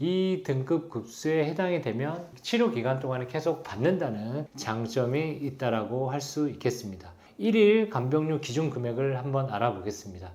이 등급 급수에 해당이 되면 치료 기간 동안에 계속 받는다는 장점이 있다라고 할 수 있겠습니다. 1일 간병료 기준 금액을 한번 알아보겠습니다.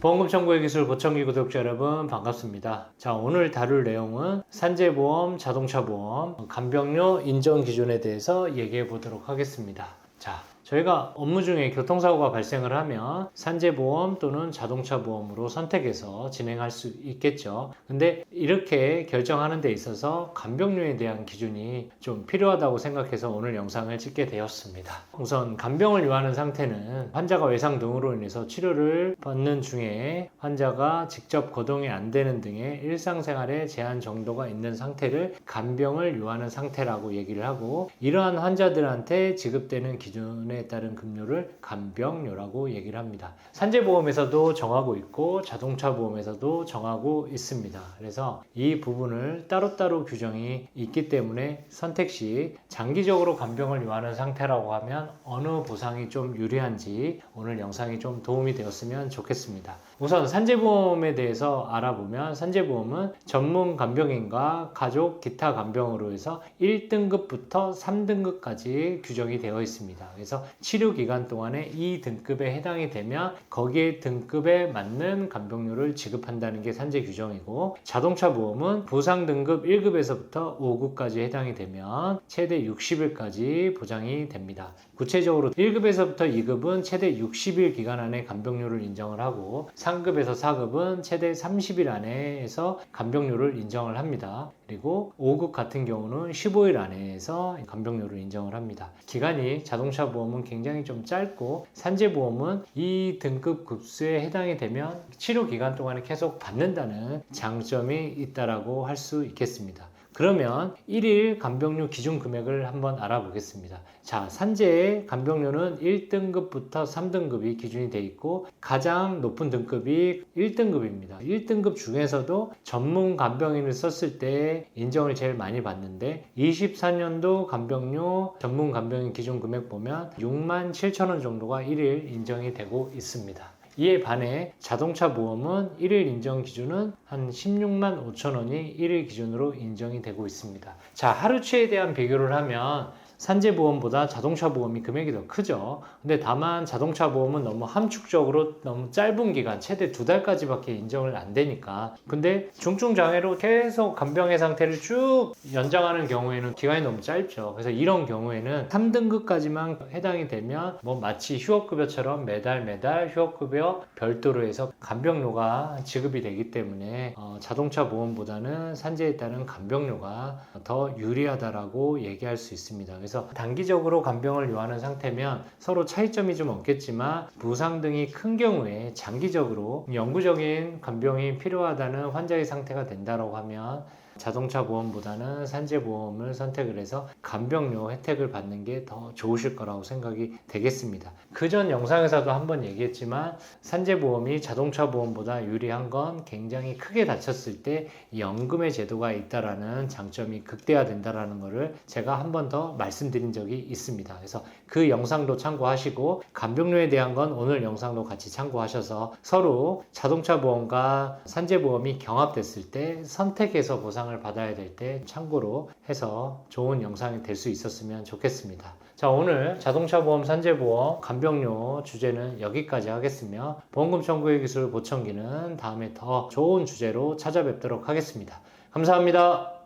보험금 청구의 기술 보청기 구독자 여러분 반갑습니다. 자 오늘 다룰 내용은 산재보험, 자동차보험, 간병료 인정 기준에 대해서 얘기해 보도록 하겠습니다. 자 저희가 업무 중에 교통사고가 발생을 하면 산재보험 또는 자동차 보험으로 선택해서 진행할 수 있겠죠. 근데 이렇게 결정하는 데 있어서 간병료에 대한 기준이 좀 필요하다고 생각해서 오늘 영상을 찍게 되었습니다. 우선 간병을 요하는 상태는 환자가 외상 등으로 인해서 치료를 받는 중에 환자가 직접 거동이 안 되는 등의 일상생활에 제한 정도가 있는 상태를 간병을 요하는 상태라고 얘기를 하고 이러한 환자들한테 지급되는 기준에 따른 급료를 간병료라고 얘기를 합니다. 산재보험에서도 정하고 있고 자동차 보험에서도 정하고 있습니다. 그래서 이 부분을 따로따로 규정이 있기 때문에 선택 시 장기적으로 간병을 요하는 상태라고 하면 어느 보상이 좀 유리한지 오늘 영상이 좀 도움이 되었으면 좋겠습니다. 우선 산재보험에 대해서 알아보면 산재보험은 전문 간병인과 가족 기타 간병으로 해서 1등급부터 3등급까지 규정이 되어 있습니다. 그래서 치료 기간 동안에 이 등급에 해당이 되면 거기에 등급에 맞는 간병료를 지급한다는 게 산재 규정이고 자동차 보험은 보상 등급 1급에서부터 5급까지 해당이 되면 최대 60일까지 보장이 됩니다. 구체적으로 1급에서부터 2급은 최대 60일 기간 안에 간병료를 인정을 하고 3급에서 4급은 최대 30일 안에서 간병료를 인정을 합니다. 그리고 5급 같은 경우는 15일 안에서 간병료를 인정을 합니다. 기간이 자동차 보험은 굉장히 좀 짧고 산재 보험은 이 등급 급수에 해당이 되면 치료 기간 동안에 계속 받는다는 장점이 있다라고 할 수 있겠습니다. 그러면 1일 간병료 기준 금액을 한번 알아보겠습니다. 자, 산재의 간병료는 1등급부터 3등급이 기준이 돼 있고 가장 높은 등급이 1등급입니다. 1등급 중에서도 전문 간병인을 썼을 때 인정을 제일 많이 받는데 24년도 간병료 전문 간병인 기준 금액 보면 6만 7천 원 정도가 1일 인정이 되고 있습니다. 이에 반해 자동차 보험은 1일 인정 기준은 한 16만 5천 원이 1일 기준으로 인정이 되고 있습니다. 자, 하루치에 대한 비교를 하면 산재 보험보다 자동차 보험이 금액이 더 크죠. 근데 다만 자동차 보험은 너무 함축적으로 너무 짧은 기간, 최대 두 달까지밖에 인정을 안 되니까. 근데 중증 장애로 계속 간병의 상태를 쭉 연장하는 경우에는 기간이 너무 짧죠. 그래서 이런 경우에는 3등급까지만 해당이 되면 뭐 마치 휴업급여처럼 매달 매달 휴업급여 별도로 해서 간병료가 지급이 되기 때문에 어, 자동차 보험보다는 산재에 따른 간병료가 더 유리하다라고 얘기할 수 있습니다. 그래서 단기적으로 간병을 요하는 상태면 서로 차이점이 좀 없겠지만 부상 등이 큰 경우에 장기적으로 영구적인 간병이 필요하다는 환자의 상태가 된다고 하면 자동차 보험보다는 산재 보험을 선택을 해서 간병료 혜택을 받는 게 더 좋으실 거라고 생각이 되겠습니다. 그 전 영상에서도 한번 얘기했지만 산재 보험이 자동차 보험보다 유리한 건 굉장히 크게 다쳤을 때 연금의 제도가 있다라는 장점이 극대화된다라는 것을 제가 한 번 더 말씀드린 적이 있습니다. 그래서 그 영상도 참고하시고 간병료에 대한 건 오늘 영상도 같이 참고하셔서 서로 자동차 보험과 산재 보험이 경합됐을 때 선택해서 보상을 받아야 될 때 참고로 해서 좋은 영상이 될 수 있었으면 좋겠습니다. 자, 오늘 자동차 보험, 산재 보험, 간병료 주제는 여기까지 하겠으며 보험금 청구의 기술 보청기는 다음에 더 좋은 주제로 찾아뵙도록 하겠습니다. 감사합니다.